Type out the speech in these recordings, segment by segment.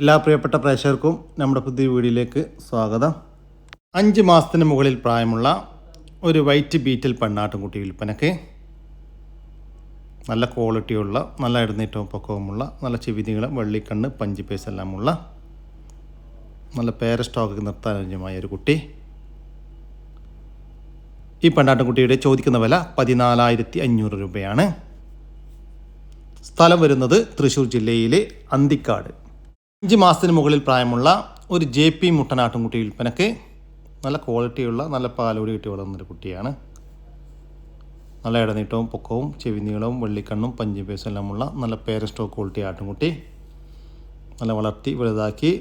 എല്ലാ പ്രിയപ്പെട്ട പ്രേക്ഷകർക്കും നമ്മുടെ പുതിയ വീഡിയോയിലേക്ക് സ്വാഗതം. അഞ്ച് മാസത്തിന് മുകളിൽ പ്രായമുള്ള ഒരു വൈറ്റ് ബീറ്റൽ പെണ്ണാട്ടുംകുട്ടി വിൽപ്പനയ്ക്ക് നല്ല ക്വാളിറ്റിയുള്ള നല്ല ഇടനീട്ടവും പൊക്കവുമുള്ള നല്ല ചെവിതികളും വെള്ളിക്കണ്ണ് പഞ്ചി എല്ലാമുള്ള നല്ല പേര സ്റ്റോക്ക് നിർത്താൻ അനുയോജ്യമായ ഒരു കുട്ടി. ഈ പെണ്ണാട്ടുംകുട്ടിയുടെ ചോദിക്കുന്ന വില പതിനാലായിരത്തി അഞ്ഞൂറ് രൂപയാണ്. സ്ഥലം വരുന്നത് തൃശ്ശൂർ ജില്ലയിലെ അന്തിക്കാട്. അഞ്ച് മാസത്തിന് മുകളിൽ പ്രായമുള്ള ഒരു ജെ പി മുട്ടനാട്ടുംകുട്ടി വിൽപ്പനക്ക് നല്ല ക്വാളിറ്റിയുള്ള നല്ല പാലോടി കിട്ടി വളർന്നൊരു കുട്ടിയാണ്. നല്ല ഇടനീട്ടവും പൊക്കവും ചെവിനീളവും വെള്ളിക്കണ്ണും പഞ്ചിപേസും എല്ലാമുള്ള നല്ല പേര സ്റ്റോക്ക് ക്വാളിറ്റി ആട്ടുംകുട്ടി. നല്ല വളർത്തി വലുതാക്കി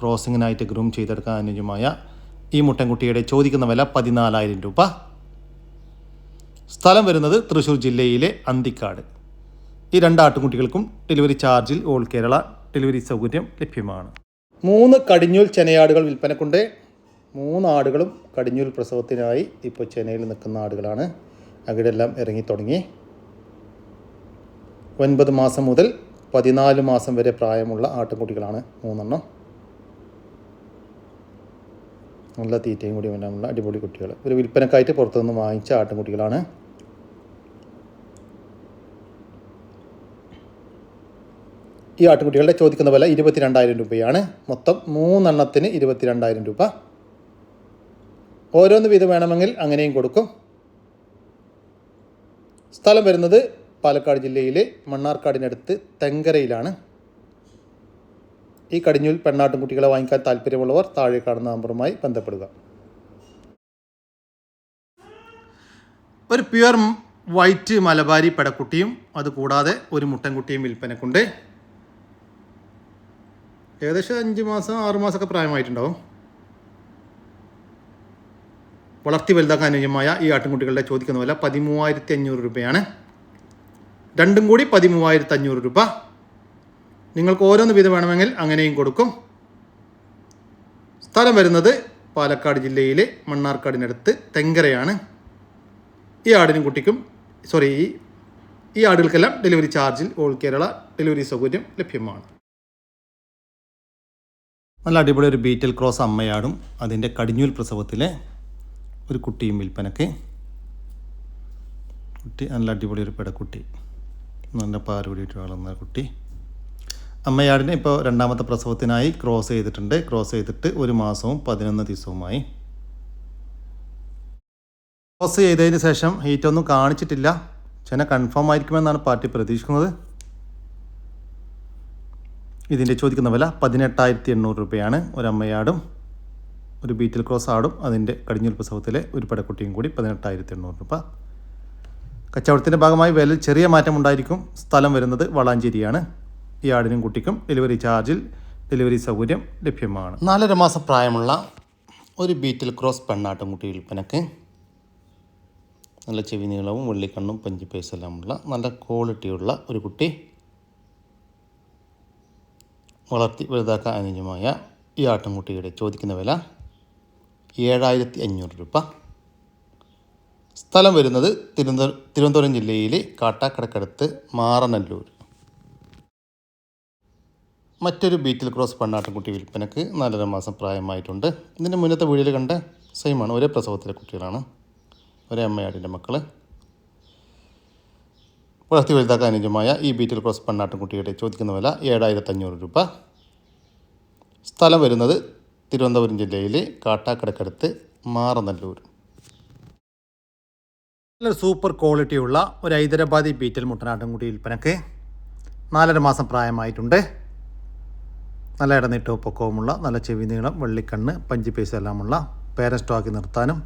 ക്രോസിങ്ങിനായിട്ട് ഗ്രൂം ചെയ്തെടുക്കാൻ അനുയോജ്യമായ ഈ മുട്ടൻകുട്ടിയുടെ ചോദിക്കുന്ന വില പതിനാലായിരം രൂപ. സ്ഥലം വരുന്നത് തൃശ്ശൂർ ജില്ലയിലെ അന്തിക്കാട്. ഈ രണ്ട് ആട്ടുംകുട്ടികൾക്കും ഡെലിവറി ചാർജിൽ ഓൾ കേരള ഡെലിവറി സൗകര്യം ലഭ്യമാണ്. മൂന്ന് കടിഞ്ഞൂൽ ചെനയാടുകൾ വിൽപ്പനക്കുണ്ട്. മൂന്ന് ആടുകളും കടിഞ്ഞൂൽ പ്രസവത്തിനായി ഇപ്പോൾ ചെനയിൽ നിൽക്കുന്ന ആടുകളാണ്. അവിടെല്ലാം ഇറങ്ങി തുടങ്ങി. ഒൻപത് മാസം മുതൽ പതിനാല് മാസം വരെ പ്രായമുള്ള ആട്ടുംകുട്ടികളാണ് മൂന്നെണ്ണം. നല്ല തീറ്റയും കൂടി വേണ്ടാമുള്ള അടിപൊളി കുട്ടികൾ. ഒരു വിൽപ്പനക്കായിട്ട് പുറത്തുനിന്ന് വാങ്ങിച്ച ആട്ടുംകുട്ടികളാണ്. ഈ ആട്ടുകുട്ടികളുടെ ചോദിക്കുന്ന വില ഇരുപത്തിരണ്ടായിരം രൂപയാണ്. മൊത്തം മൂന്നെണ്ണത്തിന് ഇരുപത്തിരണ്ടായിരം രൂപ. ഓരോന്ന് വീതം വേണമെങ്കിൽ അങ്ങനെയും കൊടുക്കും. സ്ഥലം വരുന്നത് പാലക്കാട് ജില്ലയിലെ മണ്ണാർക്കാടിനടുത്ത് തെങ്കരയിലാണ്. ഈ കടിഞ്ഞൂൽ പെണ്ണാട്ടും കുട്ടികളെ വാങ്ങിക്കാൻ താല്പര്യമുള്ളവർ താഴെ കാണുന്ന നമ്പറുമായി ബന്ധപ്പെടുക. ഒരു പ്യുവർ വൈറ്റ് മലബാരി പെടക്കുട്ടിയും അതുകൂടാതെ ഒരു മുട്ടൻകുട്ടിയും വിൽപ്പനക്കുണ്ട്. ഏകദേശം അഞ്ച് മാസം ആറ് മാസമൊക്കെ പ്രായമായിട്ടുണ്ടാവും. വളർത്തി വലുതാക്കാൻ അനുയോജ്യമായ ഈ ആട്ടിൻകുട്ടികളുടെ ചോദിക്കുന്ന വില പതിമൂവായിരത്തി അഞ്ഞൂറ് രൂപയാണ്. രണ്ടും കൂടി പതിമൂവായിരത്തി അഞ്ഞൂറ് രൂപ. നിങ്ങൾക്ക് ഓരോന്ന് വീതം വേണമെങ്കിൽ അങ്ങനെയും കൊടുക്കും. സ്ഥലം വരുന്നത് പാലക്കാട് ജില്ലയിലെ മണ്ണാർക്കാടിനടുത്ത് തെങ്കരയാണ്. ഈ ആടിനും കുട്ടിക്കും സോറി ഈ ആടുകൾക്കെല്ലാം ഡെലിവറി ചാർജിൽ ഓൾ കേരള ഡെലിവറി സൗകര്യം ലഭ്യമാണ്. നല്ല അടിപൊളി ഒരു ബീറ്റൽ ക്രോസ് അമ്മയാടും അതിന്റെ കടിഞ്ഞൂൽ പ്രസവത്തിലെ ഒരു കുട്ടിയും വിൽപ്പനക്ക് കുട്ടി നല്ല അടിപൊളി ഒരു പെടക്കുട്ടി. നല്ല പാലുകൂടിയിട്ട് വളർന്ന കുട്ടി. അമ്മയാടിനെ ഇപ്പോൾ രണ്ടാമത്തെ പ്രസവത്തിനായി ക്രോസ് ചെയ്തിട്ടുണ്ട്. ക്രോസ് ചെയ്തിട്ട് ഒരു മാസവും പതിനൊന്ന് ദിവസവുമായി. ക്രോസ് ചെയ്തതിന് ശേഷം ഹീറ്റൊന്നും കാണിച്ചിട്ടില്ല. ചെന കൺഫേം ആയിരിക്കുമെന്നാണ് പാർട്ടി പ്രതീക്ഷിക്കുന്നത്. ഇതിന്റെ ചോദിക്കുന്ന വില പതിനെട്ടായിരത്തി എണ്ണൂറ് രൂപയാണ്. ഒരമ്മയാടും ഒരു ബീറ്റിൽ ക്രോസ് ആടും അതിന്റെ കടിഞ്ഞുൽപ്പസവത്തിലെ ഒരു പടക്കുട്ടിയും കൂടി പതിനെട്ടായിരത്തി എണ്ണൂറ് രൂപ. കച്ചവടത്തിന്റെ ഭാഗമായി വിലയിൽ ചെറിയ മാറ്റം ഉണ്ടായിരിക്കും. സ്ഥലം വരുന്നത് വളാഞ്ചേരിയാണ്. ഈ ആടിനും കുട്ടിക്കും ഡെലിവറി ചാർജിൽ ഡെലിവറി സൗകര്യം ലഭ്യമാണ്. നാലര മാസം പ്രായമുള്ള ഒരു ബീറ്റിൽ ക്രോസ് പെണ്ണാട്ടും കുട്ടി വിൽപ്പനക്ക് നല്ല ചെവി നീളവും വെള്ളിക്കണ്ണും പഞ്ചിപ്പേസെല്ലാം എല്ലാമുള്ള നല്ല ക്വാളിറ്റിയുള്ള ഒരു കുട്ടി വളർത്തി വലുതാക്കാൻ അനുയോജ്യമായ ഈ ആട്ടിൻകുട്ടിയുടെ ചോദിക്കുന്ന വില ഏഴായിരത്തി അഞ്ഞൂറ് രൂപ. സ്ഥലം വരുന്നത് തിരുവനന്തപുരം തിരുവനന്തപുരം ജില്ലയിലെ കാട്ടാക്കടക്കടുത്ത് മാറനല്ലൂർ. മറ്റൊരു ബീറ്റിൽ ക്രോസ് പെണ്ണാട്ടിൻകുട്ടി വിൽപ്പനക്ക് നാലര മാസം പ്രായമായിട്ടുണ്ട്. ഇതിന്റെ മുന്നത്തെ വീഡിയോയിൽ കണ്ട സെയിമാണ്. ഒരേ പ്രസവത്തിലെ കുട്ടികളാണ്. ഒരേ അമ്മയാടിന്റെ മക്കൾ വളർത്തി വലുതാക്കാൻ അനുയോജ്യമായ ഈ ബീറ്റിൽ ക്രോസ് പെണ്ണാട്ടുംകുട്ടിയുടെ ചോദിക്കുന്ന വില ഏഴായിരത്തി അഞ്ഞൂറ് രൂപ. സ്ഥലം വരുന്നത് തിരുവനന്തപുരം ജില്ലയിലെ കാട്ടാക്കടക്കടുത്ത് മാറനല്ലൂർ. സൂപ്പർ ക്വാളിറ്റിയുള്ള ഒരു ഹൈദരാബാദി ബീറ്റൽ മുട്ടനാട്ടുംകുട്ടി വിൽപ്പനക്ക് നാലര മാസം പ്രായമായിട്ടുണ്ട്. നല്ല ഇടനീട്ടവും പൊക്കവുമുള്ള നല്ല ചെവി നീളം വെള്ളിക്കണ്ണ് പഞ്ചി പൈസ എല്ലാമുള്ള പേരൻ സ്റ്റോക്കി നിർത്താനും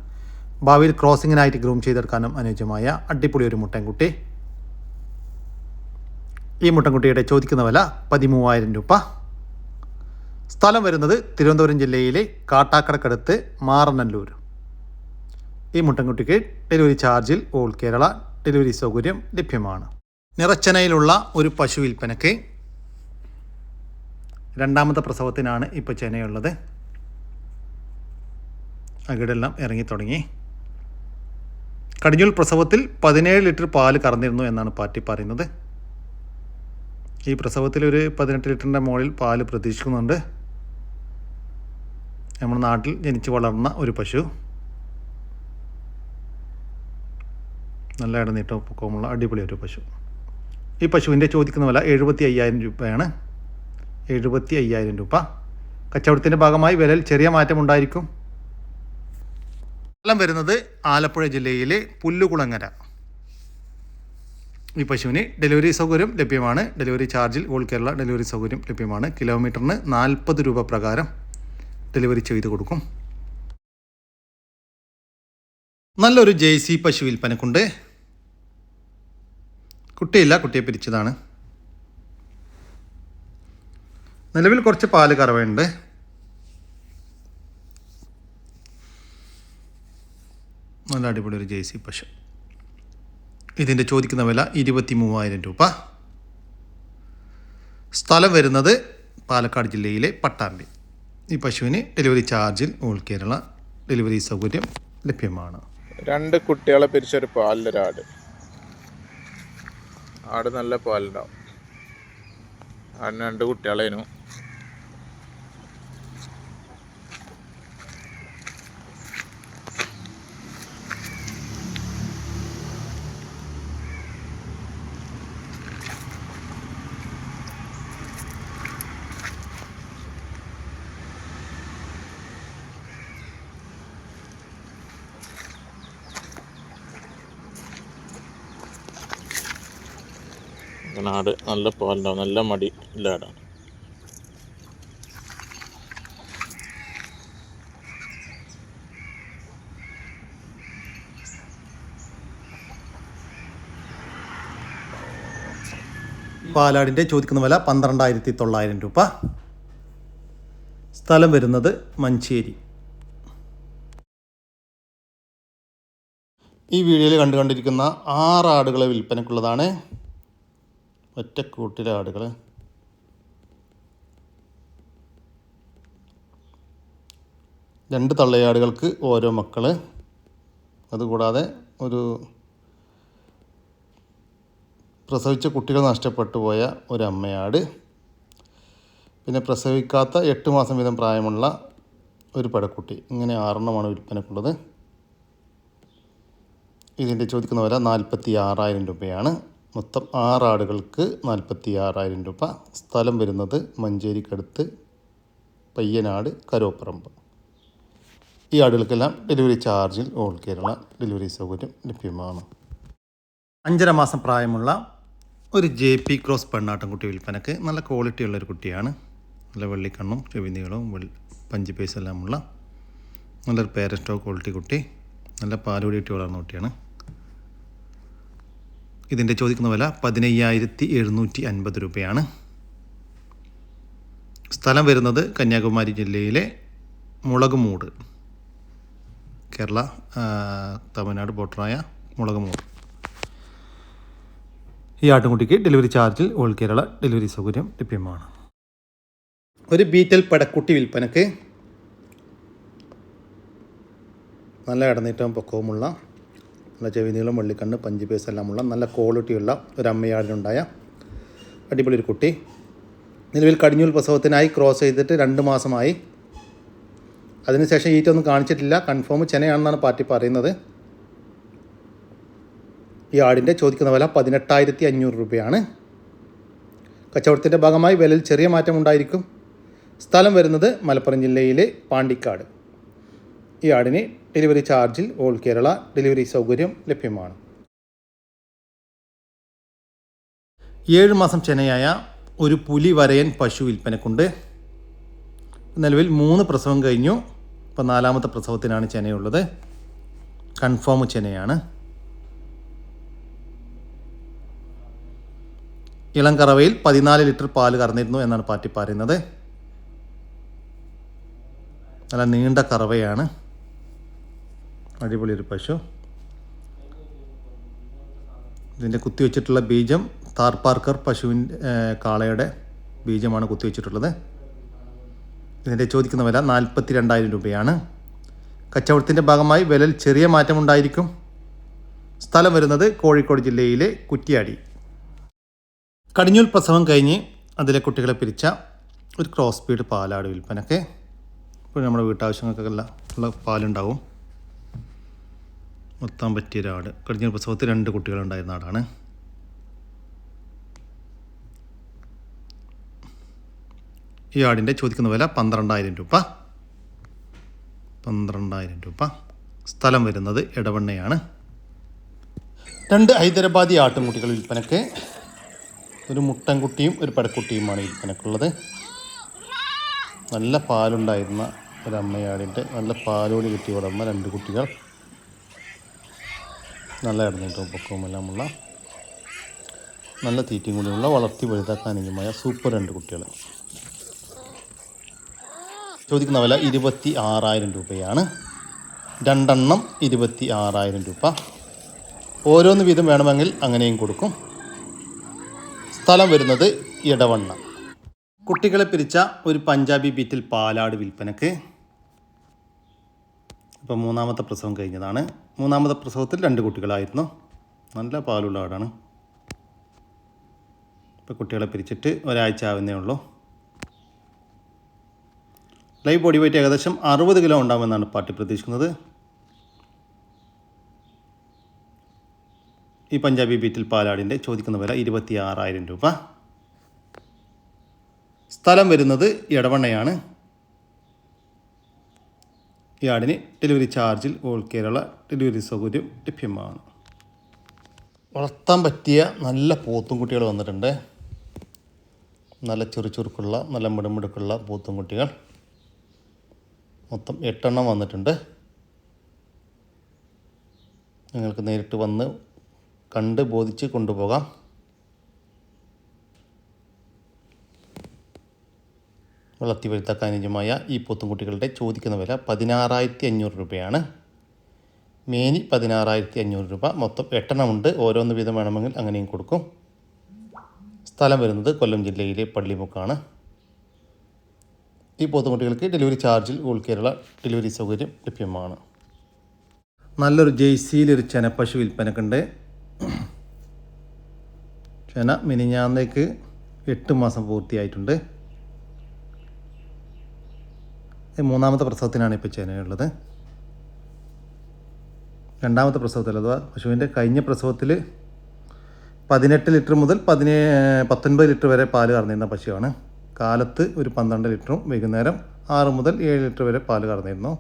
ഭാവിയിൽ ക്രോസിങ്ങിനായിട്ട് ഗ്രൂം ചെയ്തെടുക്കാനും അനുയോജ്യമായ അടിപൊളി ഒരു മുട്ടൻകുട്ടി. ഈ മുട്ടൻകുട്ടിയുടെ ചോദിക്കുന്ന വില പതിമൂവായിരം രൂപ. സ്ഥലം വരുന്നത് തിരുവനന്തപുരം ജില്ലയിലെ കാട്ടാക്കടക്കടുത്ത് മാറനല്ലൂർ. ഈ മുട്ടൻകുട്ടിക്ക് ഡെലിവറി ചാർജിൽ ഓൾ കേരള ഡെലിവറി സൗകര്യം ലഭ്യമാണ്. നിറച്ചനയിലുള്ള ഒരു പശു വിൽപ്പനയ്ക്ക് രണ്ടാമത്തെ പ്രസവത്തിനാണ് ഇപ്പോൾ ചെനയുള്ളത്. അകിടെല്ലാം ഇറങ്ങി തുടങ്ങി. കടിഞ്ഞൂൽ പ്രസവത്തിൽ പതിനേഴ് ലിറ്റർ പാൽ കറന്നിരുന്നു എന്നാണ് പാർട്ടി പറയുന്നത്. ഈ പ്രസവത്തിൽ ഒരു പതിനെട്ട് ലിറ്ററിന്റെ മുകളിൽ പാൽ പ്രതീക്ഷിക്കുന്നുണ്ട്. നമ്മുടെ നാട്ടിൽ ജനിച്ച് വളർന്ന ഒരു പശു. നല്ല ഇടനീട്ടം പൊക്കമുള്ള അടിപൊളി ഒരു പശു. ഈ പശുവിന്റെ ചോദിക്കുന്ന വില എഴുപത്തി അയ്യായിരം രൂപയാണ്. എഴുപത്തി അയ്യായിരം രൂപ. കച്ചവടത്തിന്റെ ഭാഗമായി വിലയിൽ ചെറിയ മാറ്റമുണ്ടായിരിക്കും സ്ഥലം വരുന്നത് ആലപ്പുഴ ജില്ലയിലെ പുല്ലുകുളങ്ങര. ഈ പശുവിന് ഡെലിവറി സൗകര്യം ലഭ്യമാണ്. ഡെലിവറി ചാർജിൽ ഓൾ കേരള ഡെലിവറി സൗകര്യം ലഭ്യമാണ്. കിലോമീറ്ററിന് നാൽപ്പത് രൂപ പ്രകാരം ഡെലിവറി ചെയ്ത് കൊടുക്കും. നല്ലൊരു ജേഴ്സി പശു വിൽപ്പനക്കുണ്ട്. കുട്ടിയില്ല കുട്ടിയെ പിരിച്ചതാണ്. നിലവിൽ കുറച്ച് പാൽ കറവയുണ്ട്. നല്ല അടിപൊളി ഒരു ജേഴ്സി പശു. ഇതിന്റെ ചോദിക്കുന്ന വില ഇരുപത്തി മൂവായിരം രൂപ. സ്ഥലം വരുന്നത് പാലക്കാട് ജില്ലയിലെ പട്ടാമ്പി. ഈ പശുവിന് ഡെലിവറി ചാർജിൽ ഓൾ കേരള ഡെലിവറി സൗകര്യം ലഭ്യമാണ്. രണ്ട് കുട്ടികളെ പിരിച്ചൊരു പാലിലൊരാട്. ആട് നല്ല പാലുണ്ടാവും. ആടിന് രണ്ട് കുട്ടികളേനു. അങ്ങനെ ആട് നല്ല പാലുണ്ടാവും നല്ല മടി ഉള്ള ആടാണ്. പാലാടിന്റെ ചോദിക്കുന്ന വില പന്ത്രണ്ടായിരത്തി തൊള്ളായിരം രൂപ. സ്ഥലം വരുന്നത് മഞ്ചേരി. ഈ വീഡിയോയിൽ കണ്ടുകൊണ്ടിരിക്കുന്ന ആറ് ആടുകളെ വിൽപ്പനക്കുള്ളതാണ് ഒറ്റക്കൂട്ടിലെ ആടുകൾ രണ്ട് തള്ളയാടുകൾക്ക് ഓരോ മക്കൾ അതുകൂടാതെ ഒരു പ്രസവിച്ച കുട്ടികൾ നഷ്ടപ്പെട്ടു പോയ ഒരു അമ്മയാട് പിന്നെ പ്രസവിക്കാത്ത എട്ട് മാസം വീതം പ്രായമുള്ള ഒരു പടക്കുട്ടി ഇങ്ങനെ ആറെണ്ണമാണ് വിൽപ്പനക്കുള്ളത്. ഇതിന്റെ ചോദിക്കുന്ന വില നാൽപ്പത്തി ആറായിരം രൂപയാണ്. മൊത്തം ആറ് ആടുകൾക്ക് നാൽപ്പത്തി ആറായിരം രൂപ. സ്ഥലം വരുന്നത് മഞ്ചേരിക്കടുത്ത് പയ്യനാട് കരോപ്പറമ്പ്. ഈ ആടുകൾക്കെല്ലാം ഡെലിവറി ചാർജിൽ ഓൾ കേരള ഡെലിവറി സൗകര്യം ലഭ്യമാണ്. അഞ്ചര മാസം പ്രായമുള്ള ഒരു ജെ പി ക്രോസ് പെണ്ണാട്ടൻകുട്ടി വിൽപ്പനക്ക് നല്ല ക്വാളിറ്റി ഉള്ളൊരു കുട്ടിയാണ്. നല്ല വെള്ളിക്കണ്ണും ചെവിനീളവും വെള്ളി പഞ്ച് പേസ് എല്ലാമുള്ള നല്ലൊരു പേരസ്റ്റോ ക്വാളിറ്റി കുട്ടി. നല്ല പാലുകൂടിയിട്ട് വളർന്ന കുട്ടിയാണ്. ഇതിന്റെ ചോദിക്കുന്ന വില പതിനയ്യായിരത്തി എഴുന്നൂറ്റി അൻപത് രൂപയാണ്. സ്ഥലം വരുന്നത് കന്യാകുമാരി ജില്ലയിലെ മുളകുമൂട് കേരള തമിഴ്നാട് ബോർഡറായ മുളകുമൂട്. ഈ ആട്ടുംകുട്ടിക്ക് ഡെലിവറി ചാർജിൽ ഓൾ കേരള ഡെലിവറി സൗകര്യം ലഭ്യമാണ്. ഒരു ബീറ്റൽ പടക്കുട്ടി വിൽപ്പനക്ക് നല്ല ഇടനീട്ടവും പൊക്കവുമുള്ള നല്ല ചെവിനീളം വള്ളിക്കണ്ണ് പഞ്ച് പേസ് എല്ലാമുള്ള നല്ല ക്വാളിറ്റിയുള്ള ഒരു അമ്മയാടിനുണ്ടായ അടിപൊളി ഒരു കുട്ടി. നിലവിൽ കടിഞ്ഞൂൽ പ്രസവത്തിനായി ക്രോസ് ചെയ്തിട്ട് രണ്ട് മാസമായി. അതിനുശേഷം ഈറ്റൊന്നും കാണിച്ചിട്ടില്ല. കൺഫേം ചെനയാണെന്നാണ് പാർട്ടി പറയുന്നത്. ഈ ആടിന്റെ ചോദിക്കുന്ന വില പതിനെട്ടായിരത്തി അഞ്ഞൂറ് രൂപയാണ്. കച്ചവടത്തിന്റെ ഭാഗമായി വിലയിൽ ചെറിയ മാറ്റം ഉണ്ടായിരിക്കും സ്ഥലം വരുന്നത് മലപ്പുറം ജില്ലയിലെ പാണ്ടിക്കാട്. ഈ ആടിന് ഡെലിവറി ചാർജിൽ ഓൾ കേരള ഡെലിവറി സൗകര്യം ലഭ്യമാണ്. ഏഴ് മാസം ചെനയായ ഒരു പുലി വരയൻ പശു വിൽപ്പനക്കുണ്ട്. നിലവിൽ മൂന്ന് പ്രസവം കഴിഞ്ഞു. ഇപ്പോൾ നാലാമത്തെ പ്രസവത്തിനാണ് ചെനയുള്ളത് കൺഫേം ചെനയാണ് ഇളം കറവയിൽ പതിനാല് ലിറ്റർ പാൽ കറന്നിരുന്നു എന്നാണ് പാർട്ടി പറയുന്നത്. നല്ല നീണ്ട കറവയാണ്. അടിപൊളി ഒരു പശു. ഇതിന്റെ കുത്തിവെച്ചിട്ടുള്ള ബീജം താർപാർക്കർ പശുവിന്റെ കാളയുടെ ബീജമാണ് കുത്തിവെച്ചിട്ടുള്ളത് ഇതിന്റെ ചോദിക്കുന്ന വില നാൽപ്പത്തി രണ്ടായിരം രൂപയാണ്. കച്ചവടത്തിന്റെ ഭാഗമായി വിലയിൽ ചെറിയ മാറ്റമുണ്ടായിരിക്കും. സ്ഥലം വരുന്നത് കോഴിക്കോട് ജില്ലയിലെ കുറ്റിയാടി. കടിഞ്ഞൂൽ പ്രസവം കഴിഞ്ഞ് അതിലെ കുട്ടികളെ പിരിച്ച ഒരു ക്രോസ് ബീഡ് പാലാട് വിൽപ്പനൊക്കെ. ഇപ്പോൾ നമ്മുടെ വീട്ടാവശ്യങ്ങൾക്കൊക്കെ ഉള്ള പാലുണ്ടാവും. മൊത്തം പറ്റിയ ഒരാട്. കഴിഞ്ഞ പ്രസവത്തിൽ രണ്ട് കുട്ടികളുണ്ടായിരുന്ന ആടാണ്. ഈ ആടിന്റെ ചോദിക്കുന്ന വില പന്ത്രണ്ടായിരം രൂപ. പന്ത്രണ്ടായിരം രൂപ. സ്ഥലം വരുന്നത് ഇടവണ്ണയാണ് രണ്ട് ഹൈദരാബാദി ആട്ടുംകുട്ടികൾ വിൽപ്പനക്ക്. ഒരു മുട്ടൻകുട്ടിയും ഒരു പടക്കുട്ടിയുമാണ് വിൽപ്പനക്കുള്ളത്. നല്ല പാലുണ്ടായിരുന്ന ഒരമ്മയാടിന്റെ നല്ല പാലോടി കിട്ടിയ ഉടമ രണ്ട് കുട്ടികൾ. നല്ല പൊക്കവും പൊക്കവുമെല്ലാമുള്ള നല്ല തീറ്റയും കൂടിയുള്ള വളർത്തി വലുതാക്കാൻ അനുയോജ്യമായ സൂപ്പർ രണ്ട് കുട്ടികൾ ചോദിക്കുന്ന വില ഇരുപത്തി ആറായിരം രൂപയാണ്. രണ്ടെണ്ണം ഇരുപത്തി ആറായിരം രൂപ. ഓരോന്ന് വീതം വേണമെങ്കിൽ അങ്ങനെയും കൊടുക്കും. സ്ഥലം വരുന്നത് ഇടവണ്ണ. കുട്ടികളെ പിരിച്ച ഒരു പഞ്ചാബി ബീറ്റിൽ പാലാട് വിൽപ്പനക്ക്. ഇപ്പം മൂന്നാമത്തെ പ്രസവം കഴിഞ്ഞതാണ്. മൂന്നാമത്തെ പ്രസവത്തിൽ രണ്ട് കുട്ടികളായിരുന്നു. നല്ല പാലുള്ള ആടാണ്. ഇപ്പോൾ കുട്ടികളെ പിരിച്ചിട്ട് ഒരാഴ്ച ആവുന്നേ ഉള്ളൂ. ലൈവ് ബോഡി വെയിറ്റ് ഏകദേശം അറുപത് കിലോ ഉണ്ടാകുമെന്നാണ് പാർട്ടി പ്രതീക്ഷിക്കുന്നത്. ഈ പഞ്ചാബി ബീറ്റിൽ പാലാടിന്റെ ചോദിക്കുന്ന വില ഇരുപത്തി ആറായിരം രൂപ. സ്ഥലം വരുന്നത് ഇടവണ്ണയാണ്. ആടിന് ഡെലിവറി ചാർജിൽ ഓൾ കേരള ഡെലിവറി സൗകര്യം ലഭ്യമാണ്. വളർത്താൻ പറ്റിയ നല്ല പോത്തും കുട്ടികൾ വന്നിട്ടുണ്ട്. നല്ല ചെറുചുറുക്കുള്ള നല്ല മിടുമിടുക്കുള്ള പോത്തും കുട്ടികൾ. മൊത്തം എട്ടെണ്ണം വന്നിട്ടുണ്ട്. നിങ്ങൾക്ക് നേരിട്ട് വന്ന് കണ്ട് ബോധിച്ച് കൊണ്ടുപോകാം. വളർത്തി വരുത്താക്കാൻ അനുയോജ്യമായ ഈ പോത്തുംകുട്ടികളുടെ ചോദിക്കുന്ന വില പതിനാറായിരത്തി അഞ്ഞൂറ് രൂപയാണ്. മേനി പതിനാറായിരത്തി അഞ്ഞൂറ് രൂപ. മൊത്തം എട്ടെണ്ണമുണ്ട്. ഓരോന്ന് വീതം വേണമെങ്കിൽ അങ്ങനെയും കൊടുക്കും. സ്ഥലം വരുന്നത് കൊല്ലം ജില്ലയിലെ പള്ളിമുക്കാണ്. ഈ പോത്തുകുട്ടികൾക്ക് ഡെലിവറി ചാർജിൽ ഓൾ കേരള ഡെലിവറി സൗകര്യം ലഭ്യമാണ്. നല്ലൊരു ജെയ്സിയിലൊരു ചെനപ്പശു വിൽപ്പനക്കുണ്ട്. ചെന മിനിഞ്ഞാന്നേക്ക് എട്ട് മാസം പൂർത്തിയായിട്ടുണ്ട്. മൂന്നാമത്തെ പ്രസവത്തിനാണ് ഇപ്പോൾ ചേനയുള്ളത് രണ്ടാമത്തെ പ്രസവത്തിൽ അഥവാ പശുവിന്റെ കഴിഞ്ഞ പ്രസവത്തിൽ പതിനെട്ട് ലിറ്റർ മുതൽ പതിനേ പത്തൊൻപത് ലിറ്റർ വരെ പാൽ കറന്നിരുന്ന പശുവാണ്. കാലത്ത് ഒരു പന്ത്രണ്ട് ലിറ്ററും വൈകുന്നേരം ആറ് മുതൽ ഏഴ് ലിറ്റർ വരെ പാൽ കറന്നിരുന്നു.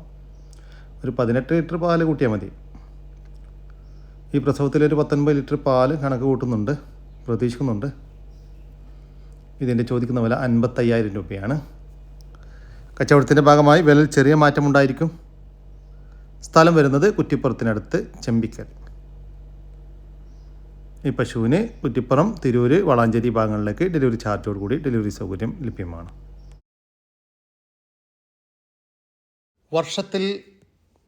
ഒരു പതിനെട്ട് ലിറ്റർ പാൽ കൂട്ടിയാൽ മതി. ഈ പ്രസവത്തിൽ ഒരു പത്തൊൻപത് ലിറ്റർ പാൽ കണക്ക് കൂട്ടുന്നുണ്ട് പ്രതീക്ഷിക്കുന്നുണ്ട്. ഇതിന്റെ ചോദിക്കുന്ന വില അൻപത്തയ്യായിരം രൂപയാണ്. കച്ചവടത്തിന്റെ ഭാഗമായി വിലയിൽ ചെറിയ മാറ്റമുണ്ടായിരിക്കും സ്ഥലം വരുന്നത് കുറ്റിപ്പുറത്തിനടുത്ത് ചെമ്പിക്കൽ. ഈ പശുവിന് കുറ്റിപ്പുറം തിരൂര് വളാഞ്ചേരി ഭാഗങ്ങളിലേക്ക് ഡെലിവറി ചാർജോട് കൂടി ഡെലിവറി സൗകര്യം ലഭ്യമാണ്. വർഷത്തിൽ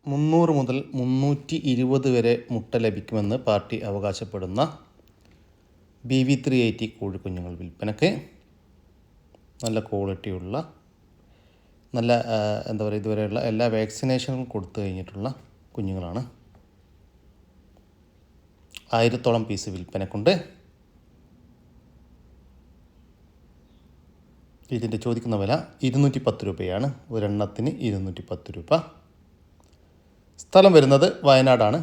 മുന്നൂറ് മുതൽ മുന്നൂറ്റി ഇരുപത് വരെ മുട്ട ലഭിക്കുമെന്ന് പാർട്ടി അവകാശപ്പെടുന്ന ബി വി ത്രീ എയ്റ്റി കോഴിക്കുഞ്ഞുങ്ങൾ വിൽപ്പനക്ക് നല്ല ക്വാളിറ്റിയുള്ള നല്ല എന്താ പറയുക ഇതുവരെയുള്ള എല്ലാ വാക്സിനേഷനും കൊടുത്തു കഴിഞ്ഞിട്ടുള്ള കുഞ്ഞുങ്ങളാണ്. ആയിരത്തോളം പീസ് വിൽപ്പനക്കുണ്ട്. ഇതിന്റെ ചോദിക്കുന്ന വില ഇരുന്നൂറ്റി പത്ത് രൂപയാണ്. ഒരെണ്ണത്തിന് ഇരുന്നൂറ്റി പത്ത് രൂപ. സ്ഥലം വരുന്നത് വയനാടാണ്.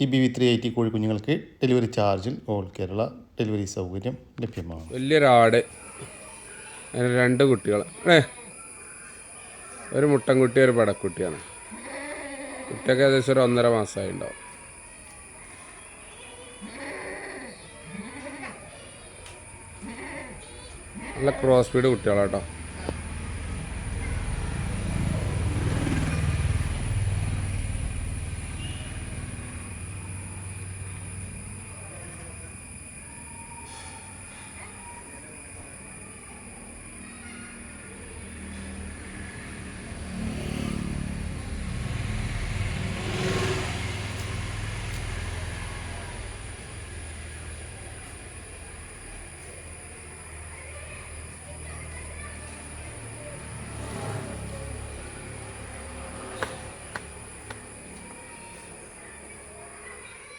ഈ ബി വി ത്രീ എയ്റ്റി കോഴിക്കുഞ്ഞുങ്ങൾക്ക് ഡെലിവറി ചാർജിൽ ഓൾ കേരള ഡെലിവറി സൗകര്യം ലഭ്യമാണ്. വലിയൊരാട്. അതിന് രണ്ട് കുട്ടികൾ ഏ ഒരു മുട്ടൻകുട്ടി ഒരു പടക്കുട്ടിയാണ്. കുട്ടിയൊക്കെ ഏകദേശം ഒരു ഒന്നര മാസമായി ഉണ്ടാവും നല്ല ക്രോസ് സ്പീഡ് കുട്ടികളാട്ടോ.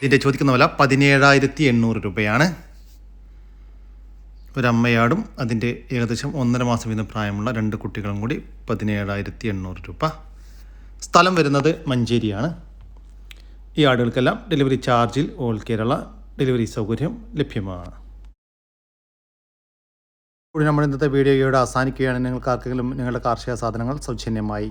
ഇതിന്റെ ചോദിക്കുന്ന വില പതിനേഴായിരത്തി എണ്ണൂറ് രൂപയാണ്. ഒരമ്മയാടും അതിന്റെ ഏകദേശം ഒന്നര മാസം വീതം പ്രായമുള്ള രണ്ട് കുട്ടികളും കൂടി പതിനേഴായിരത്തി എണ്ണൂറ് രൂപ. സ്ഥലം വരുന്നത് മഞ്ചേരിയാണ്. ഈ ആടുകൾക്കെല്ലാം ഡെലിവറി ചാർജിൽ ഓൾ കേരള ഡെലിവറി സൗകര്യം ലഭ്യമാണ്. കൂടി നമ്മുടെ ഇന്നത്തെ വീഡിയോയോട് അവസാനിക്കുകയാണ്. നിങ്ങൾക്ക് ആർക്കെങ്കിലും നിങ്ങളുടെ കാർഷിക സാധനങ്ങൾ സൗജന്യമായി